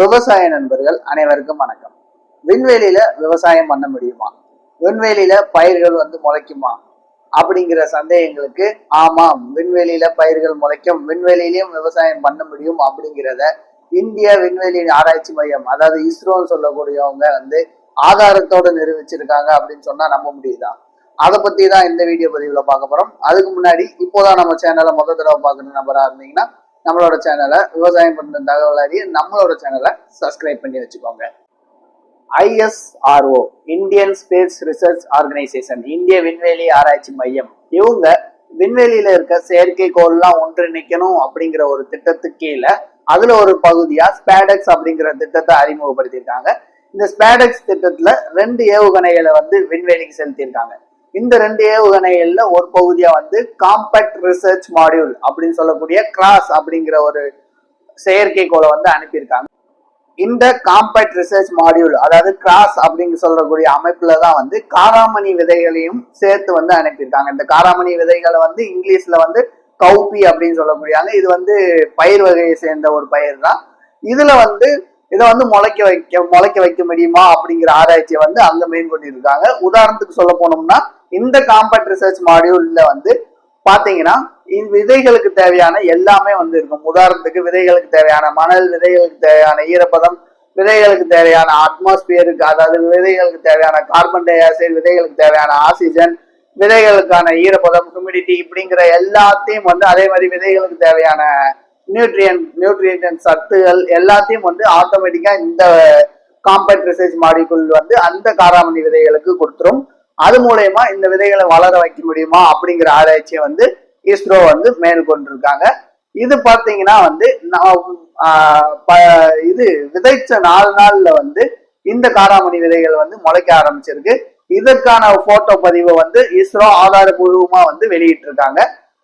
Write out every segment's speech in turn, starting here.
விவசாய நண்பர்கள் அனைவருக்கும் வணக்கம். விண்வெளியில விவசாயம் பண்ண முடியுமா? விண்வெளியில பயிர்கள் வந்து முளைக்குமா? அப்படிங்கிற சந்தேகங்களுக்கு ஆமாம் விண்வெளியில பயிர்கள் முளைக்கும். விண்வெளியிலையும் விவசாயம் பண்ண முடியும் அப்படிங்கிறத இந்திய விண்வெளி ஆராய்ச்சி மையம் அதாவது இஸ்ரோன்னு சொல்லக்கூடியவங்க வந்து ஆதாரத்தோட நிரூபிச்சிருக்காங்க அப்படின்னு சொன்னா நம்ப முடியுதா? அதை பத்தி தான் இந்த வீடியோ பதிவுல பார்க்க போறோம். அதுக்கு முன்னாடி இப்போதான் நம்ம சேனலை முதல் தடவை பார்க்கணும் நபரா இருந்தீங்கன்னா நம்மளோட சேனலை விவசாயம் பண்ணுற தகவல் அறிய நம்மளோட சேனலை சப்ஸ்கிரைப் பண்ணி வச்சுக்கோங்க. ISRO Indian space research organisation இந்திய விண்வெளி ஆராய்ச்சி மையம். இவங்க விண்வெளியில இருக்க செயற்கைக்கோள்லாம் ஒன்றிணைக்கணும் அப்படிங்கிற ஒரு திட்டத்துக்கு கீழே அதுல ஒரு பகுதியா ஸ்பேடெக்ஸ் அப்படிங்கிற திட்டத்தை அறிமுகப்படுத்தியிருக்காங்க. இந்த ஸ்பேடெக்ஸ் திட்டத்துல ரெண்டு ஏவுகணைகளை வந்து விண்வெளிக்கு செலுத்தியிருக்காங்க. இந்த ரெண்டு ஏவுகணைகள்ல ஒரு பகுதியா வந்து காம்பேக்ட் ரிசர்ச் மாடியூல் அப்படின்னு சொல்லக்கூடிய கிராஸ் அப்படிங்கிற ஒரு செயற்கைக்கோளை வந்து அனுப்பியிருக்காங்க. இந்த காம்பேக்ட் ரிசர்ச் மாடியூல் அதாவது கிராஸ் அப்படின்னு சொல்லக்கூடிய அமைப்புல தான் வந்து காராமணி விதைகளையும் சேர்த்து வந்து அனுப்பியிருக்காங்க. இந்த காராமணி விதைகளை வந்து இங்கிலீஷ்ல வந்து கௌபி அப்படின்னு சொல்லக்கூடியாங்க. இது வந்து பயிர் வகையை சேர்ந்த ஒரு பயிர் தான் இதுல வந்து இதை வந்து முளைக்க வைக்க முளைக்க வைக்க முடியுமா அப்படிங்கிற ஆராய்ச்சியை வந்து அங்க மேற்கொண்டிருக்காங்க. உதாரணத்துக்கு சொல்ல போனோம்னா இந்த காம்பேக்ட் ரிசர்ச் மாடியூல்ல வந்து பாத்தீங்கன்னா விதைகளுக்கு தேவையான எல்லாமே வந்து இருக்கும். உதாரணத்துக்கு விதைகளுக்கு தேவையான மணல் விதைகளுக்கு தேவையான ஈரப்பதம் விதைகளுக்கு தேவையான அட்மாஸ்பியருக்கு அதாவது விதைகளுக்கு தேவையான கார்பன் டை ஆக்சைடு விதைகளுக்கு தேவையான ஆக்சிஜன் விதைகளுக்கான ஈரப்பதம் ஹியூமிடிட்டி இப்படிங்கிற எல்லாத்தையும் வந்து அதே மாதிரி விதைகளுக்கு தேவையான நியூட்ரியன் நியூட்ரியன் சத்துகள் எல்லாத்தையும் வந்து ஆட்டோமேட்டிக்கா இந்த காம்பேக்ட் ரிசர்ச் மாடிக்குள் வந்து அந்த காராமணி விதைகளுக்கு கொடுத்துரும். அது மூலயமா இந்த விதைகளை வளர வைக்க முடியுமா அப்படிங்கிற ஆராய்ச்சியை வந்து இஸ்ரோ வந்து மேற்கொண்டிருக்காங்க. இது பார்த்தீங்கன்னா வந்து நான், ப- இது விதைச்ச நாலு நாள்ல வந்து இந்த காராமணி விதைகள் வந்து முளைக்க ஆரம்பிச்சிருக்கு. இதற்கான போட்டோ பதிவை வந்து இஸ்ரோ ஆதாரபூர்வமா வந்து வெளியிட்டிருக்காங்க.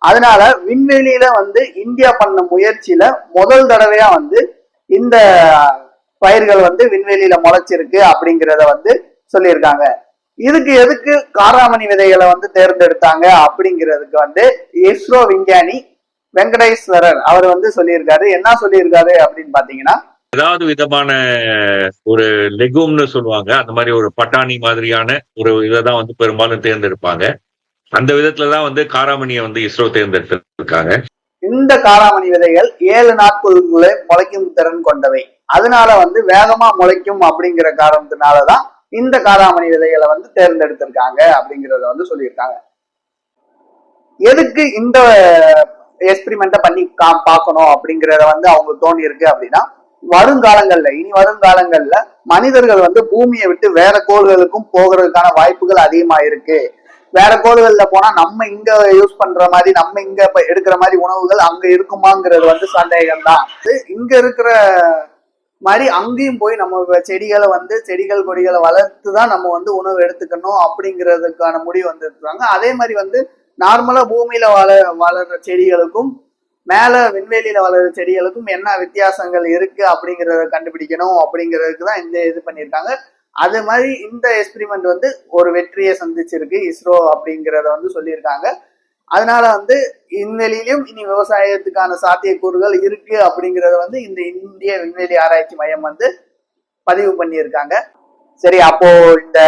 அதனால விண்வெளியில வந்து இந்தியா பண்ண முயற்சியில முதல் தடவையா வந்து இந்த பயிர்கள் வந்து விண்வெளியில முளைச்சிருக்கு அப்படிங்கிறத வந்து சொல்லியிருக்காங்க. இதுக்கு எதுக்கு காராமணி விதைகளை வந்து தேர்ந்தெடுத்தாங்க அப்படிங்கிறதுக்கு வந்து இஸ்ரோ விஞ்ஞானி வெங்கடேஸ்வரர் அவர் வந்து சொல்லியிருக்காரு. என்ன சொல்லியிருக்காரு அப்படின்னு பாத்தீங்கன்னா ஏதாவது விதமான ஒரு லெகும்னு சொல்லுவாங்க. அந்த மாதிரி ஒரு பட்டாணி மாதிரியான ஒரு இதை தான் வந்து பெரும்பாலும் தேர்ந்தெடுப்பாங்க. அந்த விதத்துல தான் வந்து காராமணியை வந்து இஸ்ரோ தேர்ந்தெடுத்திருக்காங்க. இந்த காராமணி விதைகள் ஏழு நாட்களுக்குள்ளே முளைக்கும் திறன் கொண்டவை. அதனால வந்து வேகமா முளைக்கும் அப்படிங்கிற காரணத்தினாலதான் இந்த காராமணி விதைகளை வந்து தேர்ந்தெடுத்திருக்காங்க அப்படிங்கறத வந்து சொல்லியிருக்காங்க. எதுக்கு இந்த எக்ஸ்பிரிமெண்ட்டை பண்ணி கா பார்க்கணும் அப்படிங்கறத வந்து அவங்க தோணி இருக்கு அப்படின்னா வருங்காலங்கள்ல இனி வருங்காலங்கள்ல மனிதர்கள் வந்து பூமியை விட்டு வேற கோள்களுக்கும் போகிறதுக்கான வாய்ப்புகள் அதிகமா இருக்கு வேற கோள்கள்ல போனா நம்ம இங்க யூஸ் பண்ற மாதிரி நம்ம இங்க எடுக்கிற மாதிரி உணவுகள் அங்க இருக்குமாங்கிறது வந்து சந்தேகம் தான் இங்க இருக்கிற மாதிரி அங்கேயும் போய் நம்ம செடிகளை வந்து செடிகள் கொடிகளை வளர்த்து தான் நம்ம வந்து உணவு எடுத்துக்கணும் அப்படிங்கிறதுக்கான முடிவு வந்துருக்காங்க. அதே மாதிரி வந்து நார்மலா பூமியில வள வளர்ற செடிகளுக்கும் மேல விண்வெளியில வளர்ற செடிகளுக்கும் என்ன வித்தியாசங்கள் இருக்கு அப்படிங்கறத கண்டுபிடிக்கணும் அப்படிங்கிறதுக்கு தான் இந்த இது பண்ணியிருக்காங்க. அது மாதிரி இந்த எக்ஸ்பிரிமெண்ட் வந்து ஒரு வெற்றியை சந்திச்சிருக்கு இஸ்ரோ அப்படிங்கிறத வந்து சொல்லியிருக்காங்க. அதனால வந்து விண்வெளியிலும் இனி விவசாயத்துக்கான சாத்தியக்கூறுகள் இருக்கு அப்படிங்கறத வந்து இந்த இந்திய விண்வெளி ஆராய்ச்சி மையம் வந்து பதிவு பண்ணியிருக்காங்க. சரி அப்போ இந்த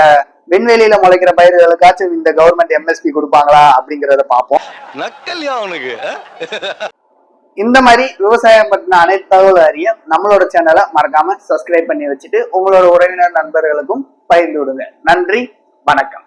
விண்வெளியில முளைக்கிற பயிர்களுக்காச்சும் இந்த கவர்மெண்ட் எம்எஸ்பி கொடுப்பாங்களா அப்படிங்கறத பார்ப்போம். நக்கல்யா அவனுக்கு. இந்த மாதிரி விவசாயம் பற்றின அனைத்து தகவல் அறிய நம்மளோட சேனலை மறக்காம சப்ஸ்கிரைப் பண்ணி வச்சுட்டு உங்களோட உறவினர் நண்பர்களுக்கும் பகிர்ந்து விடுங்க. நன்றி வணக்கம்.